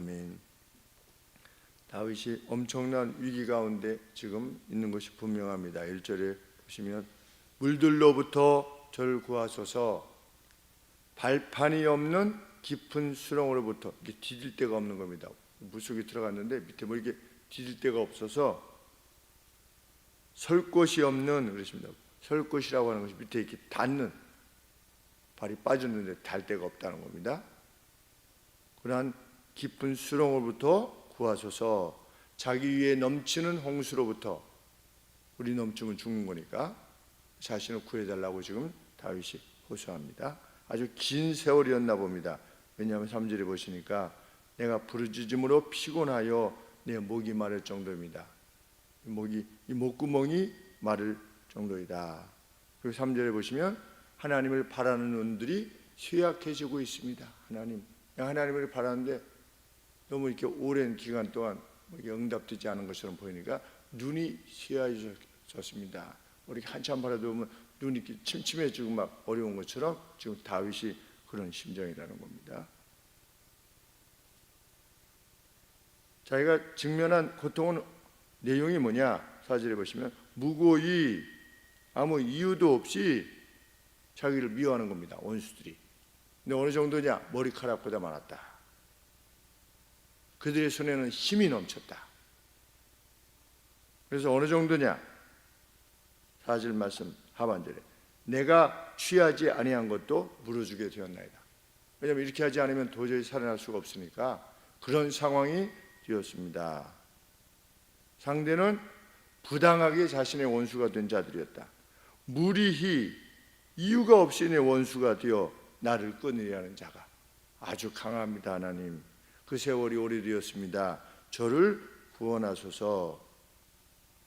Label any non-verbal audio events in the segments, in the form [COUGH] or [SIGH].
아멘. 다윗이 엄청난 위기 가운데 지금 있는 것이 분명합니다. 1절에 보시면 물들로부터 저를 구하소서 발판이 없는 깊은 수렁으로부터 이게 디딜 데가 없는 겁니다. 물속에 들어갔는데 밑에 뭐 이게 디딜 데가 없어서 설 곳이 없는 그러십니다. 설 곳이라고 하는 것이 밑에 이렇게 닿는 발이 빠졌는데 닿을 데가 없다는 겁니다. 그러한 깊은 수렁으로부터 구하소서 자기 위에 넘치는 홍수로부터 우리 넘치면 죽는 거니까 자신을 구해달라고 지금 다윗이 호소합니다. 아주 긴 세월이었나 봅니다. 왜냐하면 3절에 보시니까 내가 부르짖음으로 피곤하여 내 목이 마를 정도입니다. 이 목이 이 목구멍이 마를 정도이다. 그리고 3절에 보시면 하나님을 바라는 눈들이 쇠약해지고 있습니다. 하나님, 하나님을 바라는데 너무 이렇게 오랜 기간 동안 뭐 응답되지 않은 것처럼 보이니까 눈이 쇠해졌습니다. 우리 한참 바라도 보면 눈이 침침해지고 막 어려운 것처럼 지금 다윗이 그런 심정이라는 겁니다. 자기가 직면한 고통은 내용이 뭐냐? 사절에 보시면 무고히 아무 이유도 없이 자기를 미워하는 겁니다. 원수들이. 근데 어느 정도냐? 머리카락보다 많았다. 그들의 손에는 힘이 넘쳤다. 그래서 어느 정도냐? 사절 말씀 하반절에 내가 취하지 아니한 것도 물어주게 되었나이다. 왜냐하면 이렇게 하지 않으면 도저히 살아날 수가 없으니까 그런 상황이 되었습니다. 상대는 부당하게 자신의 원수가 된 자들이었다. 무리히 이유가 없이 내 원수가 되어 나를 끊으려는 자가 아주 강합니다, 하나님. 그 세월이 오래되었습니다. 저를 구원하소서.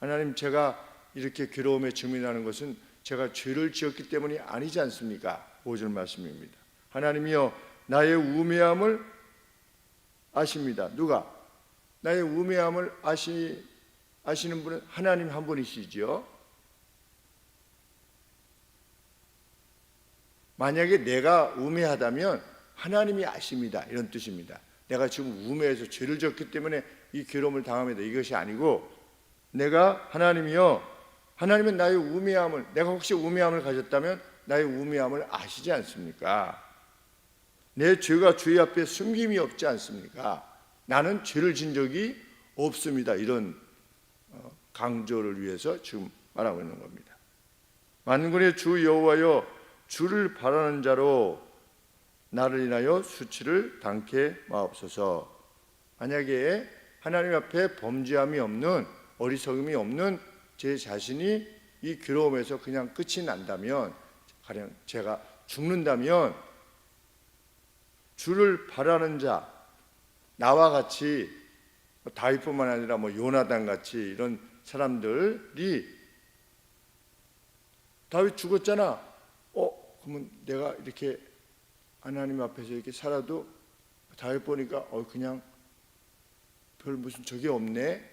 하나님, 제가 이렇게 괴로움에 증민하는 것은 제가 죄를 지었기 때문이 아니지 않습니까? 5절 말씀입니다. 하나님이여 나의 우매함을 아십니다. 누가? 나의 우매함을 아시, 아시는 분은 하나님 한 분이시죠. 만약에 내가 우매하다면 하나님이 아십니다. 이런 뜻입니다. 내가 지금 우매해서 죄를 졌기 때문에 이 괴로움을 당합니다. 이것이 아니고 내가 하나님이여 하나님은 나의 우매함을 내가 혹시 우매함을 가졌다면 나의 우매함을 아시지 않습니까? 내 죄가 주의 앞에 숨김이 없지 않습니까? 나는 죄를 진 적이 없습니다. 이런 어, 강조를 위해서 지금 말하고 있는 겁니다. 만군의 주 여호와여 주를 바라는 자로 나를 인하여 수치를 당케 마옵소서. 만약에 하나님 앞에 범죄함이 없는 어리석음이 없는 제 자신이 이 괴로움에서 그냥 끝이 난다면 가령 제가 죽는다면 주를 바라는 자 나와 같이 뭐 다윗뿐만 아니라 뭐 요나단 같이 이런 사람들이 다윗 죽었잖아. 어 그러면 내가 이렇게 하나님 앞에서 이렇게 살아도 다윗 보니까 어 그냥 별 무슨 적이 없네.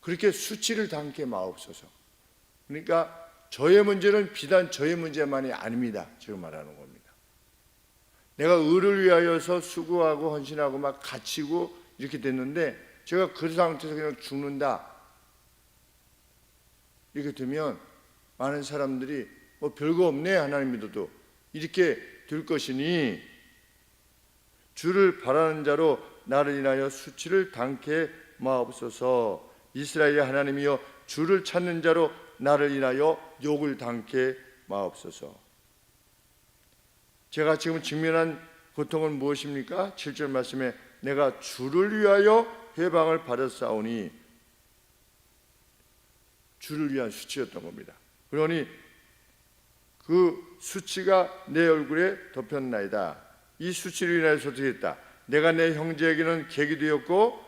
그렇게 수치를 당게 마옵소서. 그러니까 저의 문제는 비단 저의 문제만이 아닙니다. 지금 말하는 겁니다. 내가 의를 위하여서 수고하고 헌신하고 막 갇히고 이렇게 됐는데 제가 그 상태에서 그냥 죽는다. 이렇게 되면 많은 사람들이 뭐 별거 없네 하나님 믿어도 이렇게 될 것이니 주를 바라는 자로 나를 인하여 수치를 당케 마옵소서 이스라엘의 하나님이여 주를 찾는 자로 나를 인하여 욕을 당케 마옵소서 제가 지금 직면한 고통은 무엇입니까? 7절 말씀에 내가 주를 위하여 해방을 받았사오니 주를 위한 수치였던 겁니다. 그러니 그 수치가 내 얼굴에 덮였나이다. 이 수치로 인해서 어떻게 했다? 내가 내 형제에게는 객이 되었고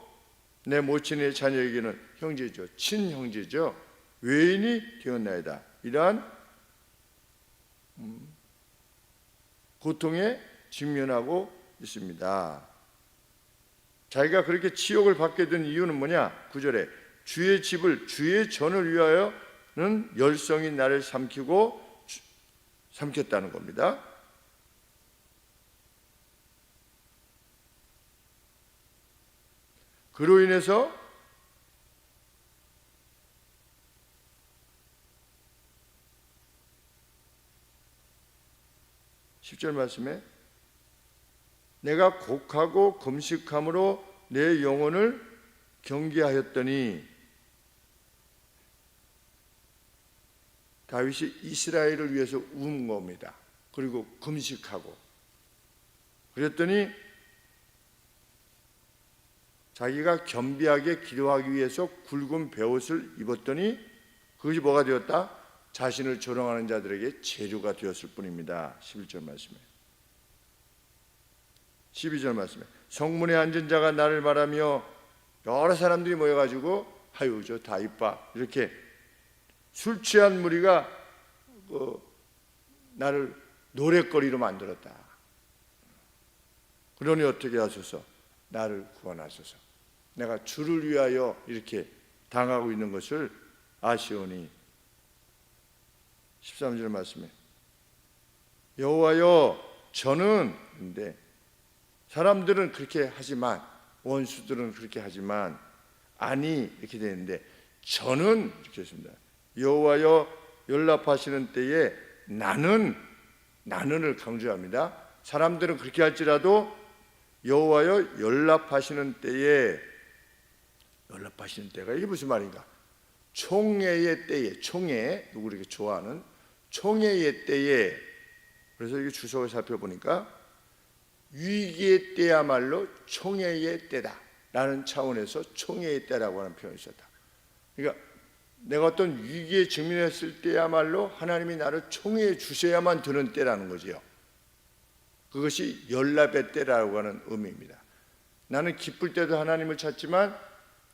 내 모친의 자녀에게는 형제죠. 친형제죠. 외인이 되었나이다. 이러한 음, 고통에 직면하고 있습니다. 자기가 그렇게 치욕을 받게 된 이유는 뭐냐? 구절에 주의 집을 주의 전을 위하여는 열성이 나를 삼키고 삼켰다는 겁니다. 그로 인해서 십절 말씀에 내가 곡하고 금식함으로 내 영혼을 경계하였더니 다윗이 이스라엘을 위해서 운 겁니다. 그리고 금식하고 그랬더니 자기가 겸비하게 기도하기 위해서 굵은 베옷을 입었더니 그것이 뭐가 되었다? 자신을 조롱하는 자들에게 재료가 되었을 뿐입니다. 11절 말씀에 12절 말씀에 성문에 앉은 자가 나를 말하며 여러 사람들이 모여가지고 아유 저 다이빠 이렇게 술 취한 무리가 그 나를 노랫거리로 만들었다. 그러니 어떻게 하소서 나를 구원하소서. 내가 주를 위하여 이렇게 당하고 있는 것을 아시오니 13절 말씀에 여호와여 저는 근데 사람들은 그렇게 하지만 원수들은 그렇게 하지만 아니 이렇게 되는데 저는 이렇게 했습니다. 여호와여 연락하시는 때에 나는 나는을 강조합니다. 사람들은 그렇게 할지라도 여호와여 연락하시는 때에 연락하시는 때가 이게 무슨 말인가? 총회의 때에 총회 누구 이렇게 좋아하는 총회의 때에 그래서 이게 주석을 살펴보니까 위기의 때야말로 총회의 때다라는 차원에서 총회의 때라고 하는 표현이 있었다. 그러니까 내가 어떤 위기에 직면했을 때야말로 하나님이 나를 총회해 주셔야만 되는 때라는 거지요. 그것이 연락의 때라고 하는 의미입니다. 나는 기쁠 때도 하나님을 찾지만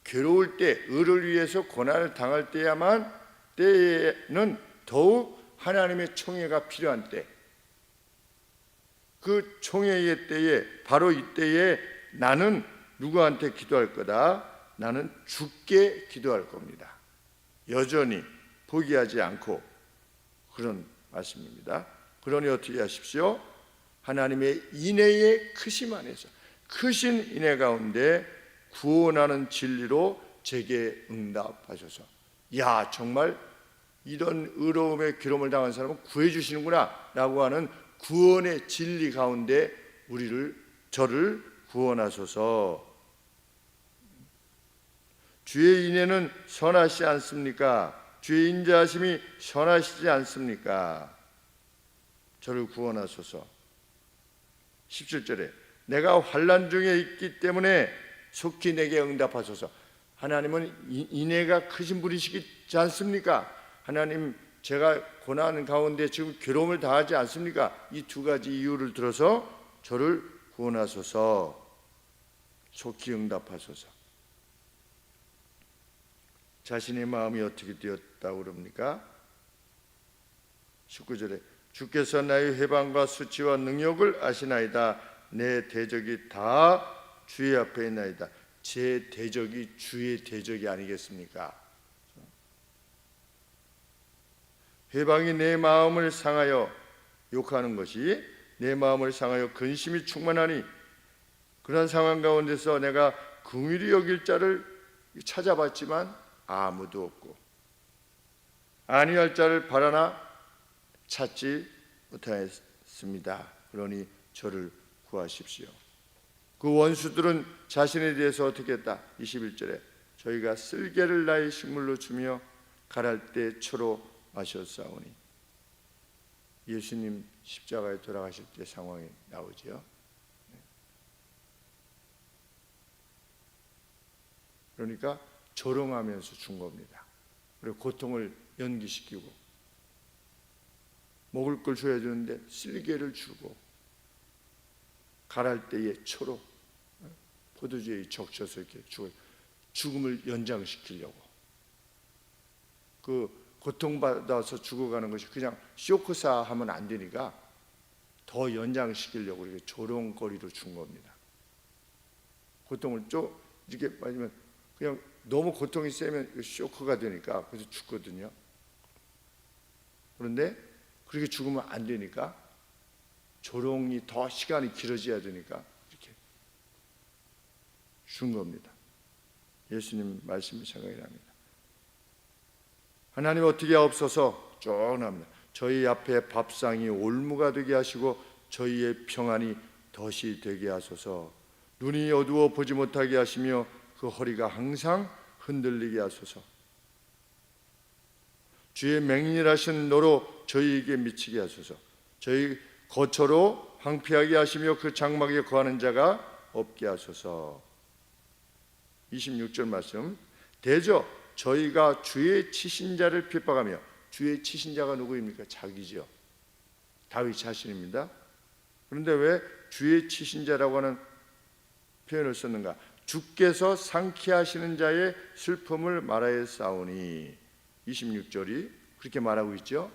괴로울 때, 의를 위해서 고난을 당할 때야만 때에는 더욱 하나님의 총회가 필요한 때. 그 총회의 때에 바로 이때에 나는 누구한테 기도할 거다? 나는 죽게 기도할 겁니다. 여전히 포기하지 않고 그런 말씀입니다. 그러니 어떻게 하십시오? 하나님의 인애의 크심 안에서 크신 인애 가운데 구원하는 진리로 제게 응답하셔서 야 정말 이런 의로움의 괴로움을 당한 사람은 구해 주시는구나 라고 하는 구원의 진리 가운데 우리를 저를 구원하소서 주의 인애는 선하시 않습니까? 주의 인자하심이 선하시지 않습니까? 저를 구원하소서. 17절에 내가 환란 중에 있기 때문에 속히 내게 응답하소서. 하나님은 인애가 크신 분이시지 않습니까? 하나님 제가 고난 가운데 지금 괴로움을 당하지 않습니까? 이 두 가지 이유를 들어서 저를 구원하소서. 속히 응답하소서. 자신의 마음이 어떻게 되었다고 그럽니까? 19절에 주께서 나의 해방과 수치와 능력을 아시나이다. 내 대적이 다 주의 앞에 있나이다. 제 대적이 주의 대적이 아니겠습니까? 해방이 내 마음을 상하여 욕하는 것이 내 마음을 상하여 근심이 충만하니 그런 상황 가운데서 내가 긍휼히 여길 자를 찾아봤지만 아무도 없고 아니할 자를 바라나 찾지 못하였습니다. 그러니 저를 구하십시오. 그 원수들은 자신에 대해서 어떻게 했다? 21절에 저희가 쓸개를 나의 식물로 주며 가랄 때 초로 마셨사오니 예수님 십자가에 돌아가실 때 상황이 나오지요. 그러니까 조롱하면서 준 겁니다. 그리고 고통을 연기시키고 먹을 걸 줘야 되는데 쓸개를 주고 가랄 때에 초로 포도주에 적셔서 이렇게 죽어 죽음을 연장시키려고 그 고통받아서 죽어가는 것이 그냥 쇼크사 하면 안 되니까 더 연장시키려고 이렇게 조롱거리로 준 겁니다. 고통을 좀 이렇게 맞으면 그냥 너무 고통이 세면 쇼크가 되니까 그래서 죽거든요. 그런데 그렇게 죽으면 안 되니까 조롱이 더 시간이 길어져야 되니까 이렇게 준 겁니다. 예수님 말씀이 생각이 납니다. 하나님 어떻게 하옵소서 쭉 나옵니다. 저희 앞에 밥상이 올무가 되게 하시고 저희의 평안이 덫이 되게 하소서 눈이 어두워 보지 못하게 하시며 그 허리가 항상 흔들리게 하소서. 주의 맹렬하신 노로 저희에게 미치게 하소서. 저희 거처로 황폐하게 하시며 그 장막에 거하는 자가 없게 하소서. 26절 말씀. 대저 저희가 주의 치신 자를 핍박하며 주의 치신 자가 누구입니까? 자기죠 다윗 자신입니다. 그런데 왜 주의 치신 자라고 하는 표현을 썼는가? 주께서 상키하시는 자의 슬픔을 말하여 싸우니 26절이 그렇게 말하고 있죠.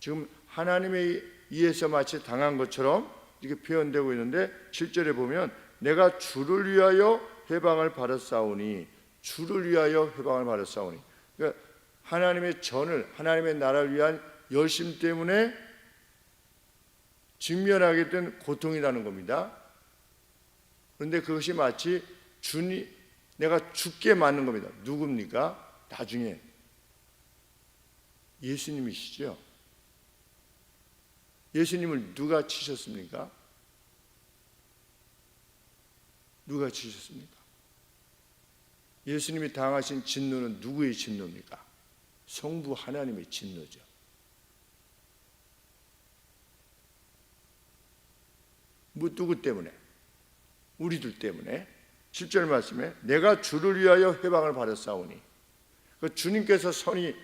지금 하나님에 의해서 마치 당한 것처럼 이렇게 표현되고 있는데 7절에 보면 내가 주를 위하여 해방을 받았사오니 주를 위하여 해방을 받았사오니 그러니까 하나님의 전을 하나님의 나라를 위한 열심 때문에 직면하게 된 고통이라는 겁니다. 그런데 그것이 마치 주니 내가 죽게 맞는 겁니다. 누굽니까? 나중에 예수님이시죠. 예수님을 누가 치셨습니까? 누가 치셨습니까? 예수님이 당하신 진노는 누구의 진노입니까? 성부 하나님의 진노죠. 뭐 누구 때문에? 우리들 때문에 7절 말씀에 내가 주를 위하여 해방을 받았사오니 그 주님께서 선이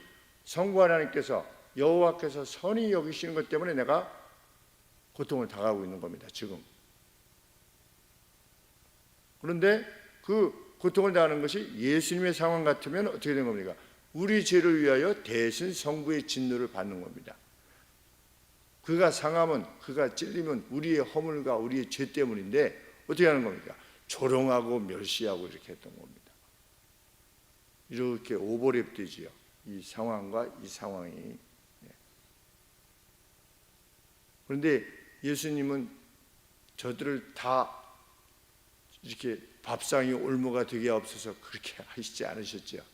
성부 하나님께서 여호와께서 선이 여기시는 것 때문에 내가 고통을 당하고 있는 겁니다. 지금. 그런데 그 고통을 당하는 것이 예수님의 상황 같으면 어떻게 된 겁니까? 우리 죄를 위하여 대신 성부의 진노를 받는 겁니다. 그가 상하면 그가 찔리면 우리의 허물과 우리의 죄 때문인데 어떻게 하는 겁니까? 조롱하고 멸시하고 이렇게 했던 겁니다. 이렇게 오버랩 되지요. 이 상황과 이 상황이. 예. 그런데 예수님은 저들을 다 이렇게 밥상이 올무가 되게 없어서 그렇게 [LAUGHS] 하시지 않으셨죠.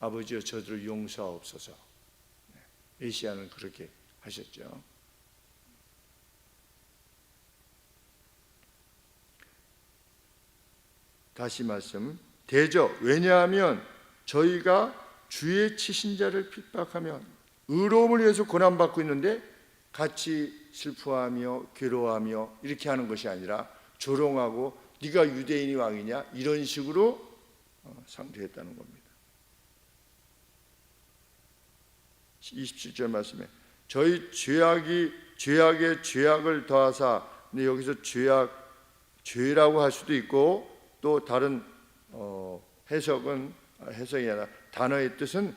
아버지여 저들을 용서하옵소서. 네. 메시아는 그렇게 하셨죠. 다시 말씀 대저 왜냐하면 저희가 주의 치신 자를 핍박하면 의로움을 위해서 고난 받고 있는데 같이 슬퍼하며 괴로워하며 이렇게 하는 것이 아니라 조롱하고 네가 유대인이 왕이냐 이런 식으로 어, 상대했다는 겁니다. 27절 말씀에 저희 죄악이 죄악에 죄악을 더하사 근데 여기서 죄악 죄라고 할 수도 있고 또 다른 어, 해석은 해석이 아니라 단어의 뜻은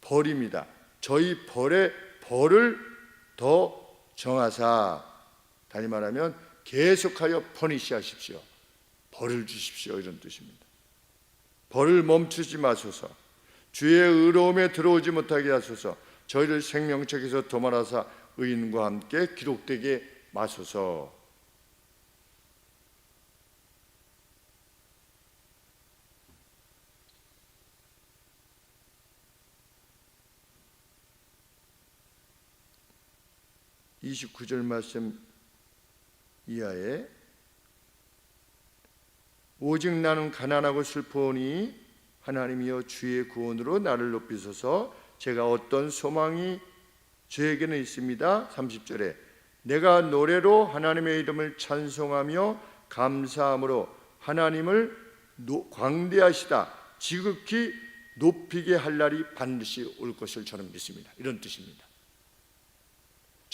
벌입니다. 저희 벌의 벌을 더 정하사 다시 말하면 계속하여 퍼니시하십시오. 벌을 주십시오 이런 뜻입니다. 벌을 멈추지 마소서. 주의 의로움에 들어오지 못하게 하소서. 저희를 생명책에서 도말하사 의인과 함께 기록되게 마소서. 이십구 절 말씀 이하에 오직 나는 가난하고 슬퍼오니 하나님이여 주의 구원으로 나를 높이소서 제가 어떤 소망이 저에게는 있습니다. 30절에 내가 노래로 하나님의 이름을 찬송하며 감사함으로 하나님을 광대하시다 지극히 높이게 할 날이 반드시 올 것을 저는 믿습니다. 이런 뜻입니다.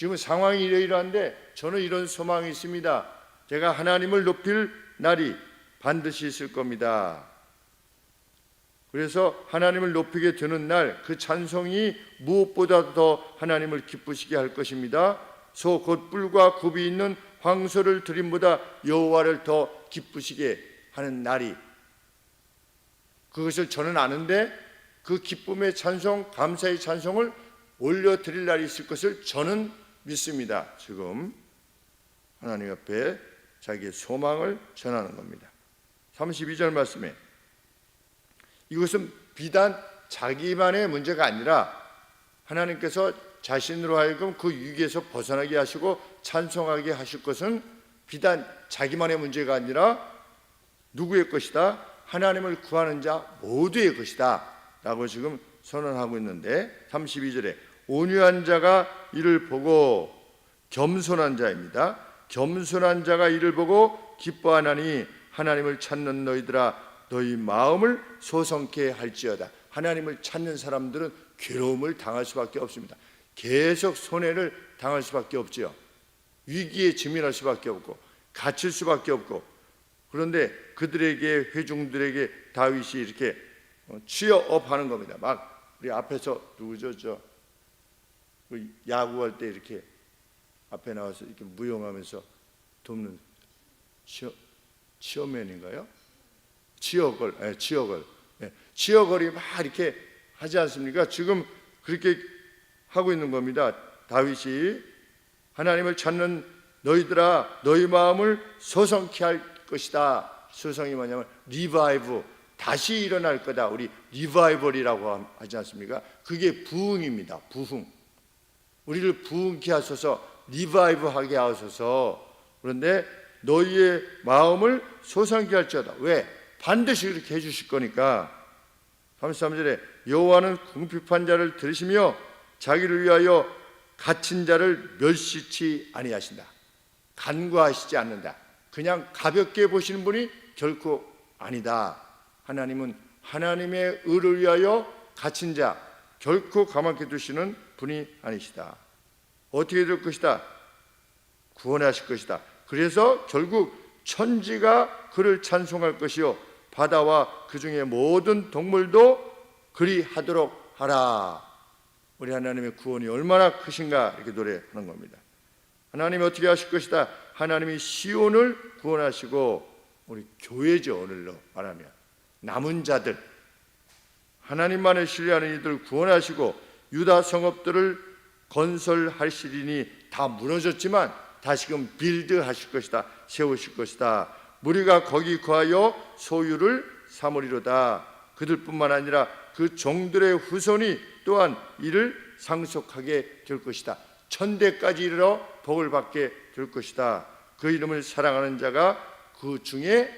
지금 상황이 이러이러한데 저는 이런 소망이 있습니다. 제가 하나님을 높일 날이 반드시 있을 겁니다. 그래서 하나님을 높이게 되는 날 그 찬송이 무엇보다 더 하나님을 기쁘시게 할 것입니다. 소 곧 뿔과 굽이 있는 황소를 드림보다 여호와를 더 기쁘시게 하는 날이 그것을 저는 아는데 그 기쁨의 찬송, 감사의 찬송을 올려 드릴 날이 있을 것을 저는 믿습니다. 지금 하나님 앞에 자기의 소망을 전하는 겁니다. 32절 말씀에 이것은 비단 자기만의 문제가 아니라 하나님께서 자신으로 하여금 그 위기에서 벗어나게 하시고 찬송하게 하실 것은 비단 자기만의 문제가 아니라 누구의 것이다? 하나님을 구하는 자 모두의 것이다. 라고 지금 선언하고 있는데 32절에 온유한 자가 이를 보고 겸손한 자입니다. 겸손한 자가 이를 보고 기뻐하나니 하나님을 찾는 너희들아 너희 마음을 소성케 할지어다. 하나님을 찾는 사람들은 괴로움을 당할 수밖에 없습니다. 계속 손해를 당할 수밖에 없지요. 위기에 직면할 수밖에 없고 갇힐 수밖에 없고 그런데 그들에게 회중들에게 다윗이 이렇게 어, 취업하는 겁니다. 막 우리 앞에서 누구죠 저그 야구할 때 이렇게 앞에 나와서 이렇게 무용하면서 돕는 치어 치어맨인가요? 치어걸, 예, 치어걸, 예, 치어걸이 막 이렇게 하지 않습니까? 지금 그렇게 하고 있는 겁니다. 다윗이 하나님을 찾는 너희들아 너희 마음을 소성케 할 것이다. 소성이 뭐냐면 리바이브 다시 일어날 거다. 우리 리바이벌이라고 하지 않습니까? 그게 부흥입니다. 부흥. 우리를 부흥케 하소서 리바이브하게 하소서. 그런데 너희의 마음을 소상케 할지어다. 왜? 반드시 그렇게 해주실 거니까. 33절에 여호와는 궁핍한 자를 들으시며 자기를 위하여 갇힌 자를 멸시치 아니하신다. 간과하시지 않는다. 그냥 가볍게 보시는 분이 결코 아니다. 하나님은 하나님의 의를 위하여 갇힌 자 결코 가만히 두시는 분이 아니시다. 어떻게 될 것이다? 구원하실 것이다. 그래서 결국 천지가 그를 찬송할 것이요 바다와 그 중에 모든 동물도 그리 하도록 하라. 우리 하나님의 구원이 얼마나 크신가 이렇게 노래하는 겁니다. 하나님이 어떻게 하실 것이다. 하나님이 시온을 구원하시고 우리 교회죠 오늘로 말하면 남은 자들 하나님만을 신뢰하는 이들 구원하시고 유다 성읍들을 건설하시리니 다 무너졌지만 다시금 빌드하실 것이다 세우실 것이다. 무리가 거기 거하여 소유를 삼으리로다. 그들뿐만 아니라 그 종들의 후손이 또한 이를 상속하게 될 것이다. 천대까지 이르러 복을 받게 될 것이다. 그 이름을 사랑하는 자가 그 중에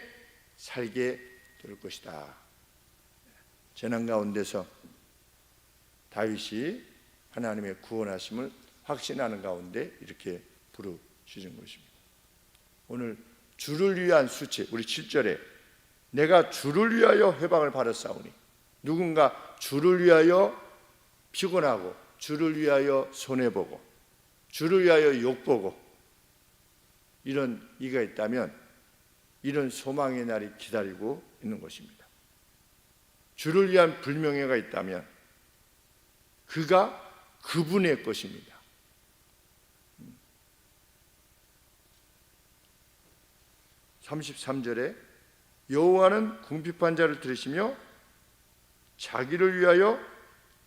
살게 될 것이다. 재난 가운데서 다윗이 하나님의 구원하심을 확신하는 가운데 이렇게 부르짖은 것입니다. 오늘 주를 위한 수치 우리 7절에 내가 주를 위하여 회방을 받았사오니 누군가 주를 위하여 피곤하고 주를 위하여 손해 보고 주를 위하여 욕 보고 이런 이가 있다면 이런 소망의 날이 기다리고 있는 것입니다. 주를 위한 불명예가 있다면 그가 그분의 것입니다. 33절에 여호와는 궁핍한 자를 들으시며 자기를 위하여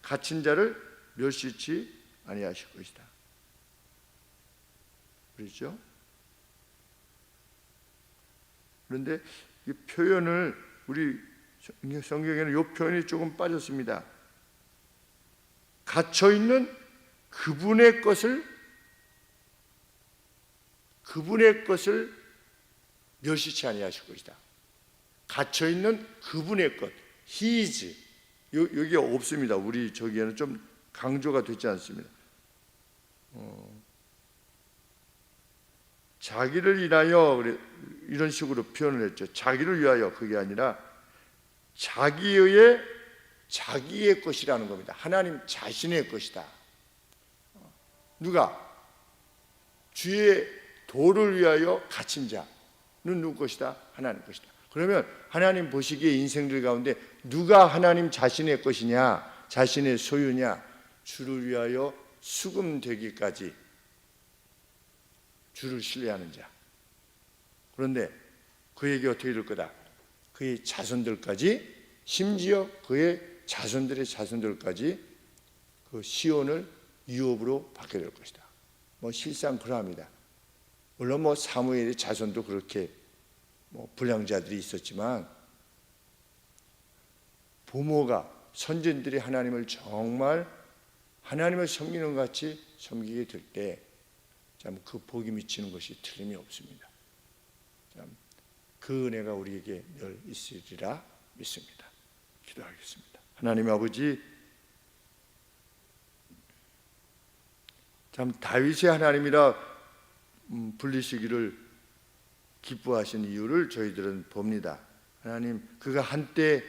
갇힌 자를 멸시치 아니하실 것이다. 그렇죠? 그런데 이 표현을 우리 성경에는 이 표현이 조금 빠졌습니다. 갇혀 있는 그분의 것을 그분의 것을 멸시치 아니하실 것이다. 갇혀 있는 그분의 것, 히즈 여기 없습니다. 우리 저기에는 좀 강조가 되지 않습니다. 어, 자기를 인하여 이런 식으로 표현을 했죠. 자기를 위하여 그게 아니라 자기의 자기의 것이라는 겁니다. 하나님 자신의 것이다. 누가 주의 도를 위하여 갇힌 자는 누구 것이다? 하나님 것이다. 그러면 하나님 보시기에 인생들 가운데 누가 하나님 자신의 것이냐, 자신의 소유냐, 주를 위하여 수금되기까지 주를 신뢰하는 자. 그런데 그에게 어떻게 될 거다? 그의 자손들까지 심지어 그의 자손들의 자손들까지 그 시온을 유업으로 받게 될 것이다. 뭐 실상 그러합니다. 물론 뭐 사무엘의 자손도 그렇게 뭐 불량자들이 있었지만 부모가 선진들이 하나님을 정말 하나님을 섬기는 것 같이 섬기게 될 때 참 그 복이 미치는 것이 틀림이 없습니다. 참 그 은혜가 우리에게 늘 있으리라 믿습니다. 기도하겠습니다. 하나님 아버지 참 다윗의 하나님이라 음, 불리시기를 기뻐하신 이유를 저희들은 봅니다. 하나님 그가 한때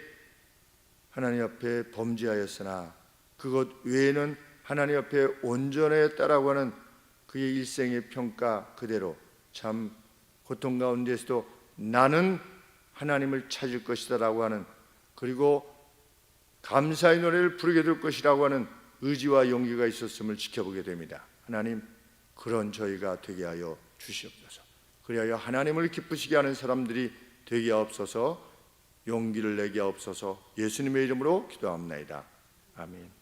하나님 앞에 범죄하였으나 그것 외에는 하나님 앞에 온전했다라고 하는 그의 일생의 평가 그대로 참 고통 가운데서도 나는 하나님을 찾을 것이다라고 하는 그리고 감사의 노래를 부르게 될 것이라고 하는 의지와 용기가 있었음을 지켜보게 됩니다. 하나님 그런 저희가 되게 하여 주시옵소서. 그리하여 하나님을 기쁘시게 하는 사람들이 되게 하옵소서. 용기를 내게 하옵소서. 예수님의 이름으로 기도합니다. 아멘.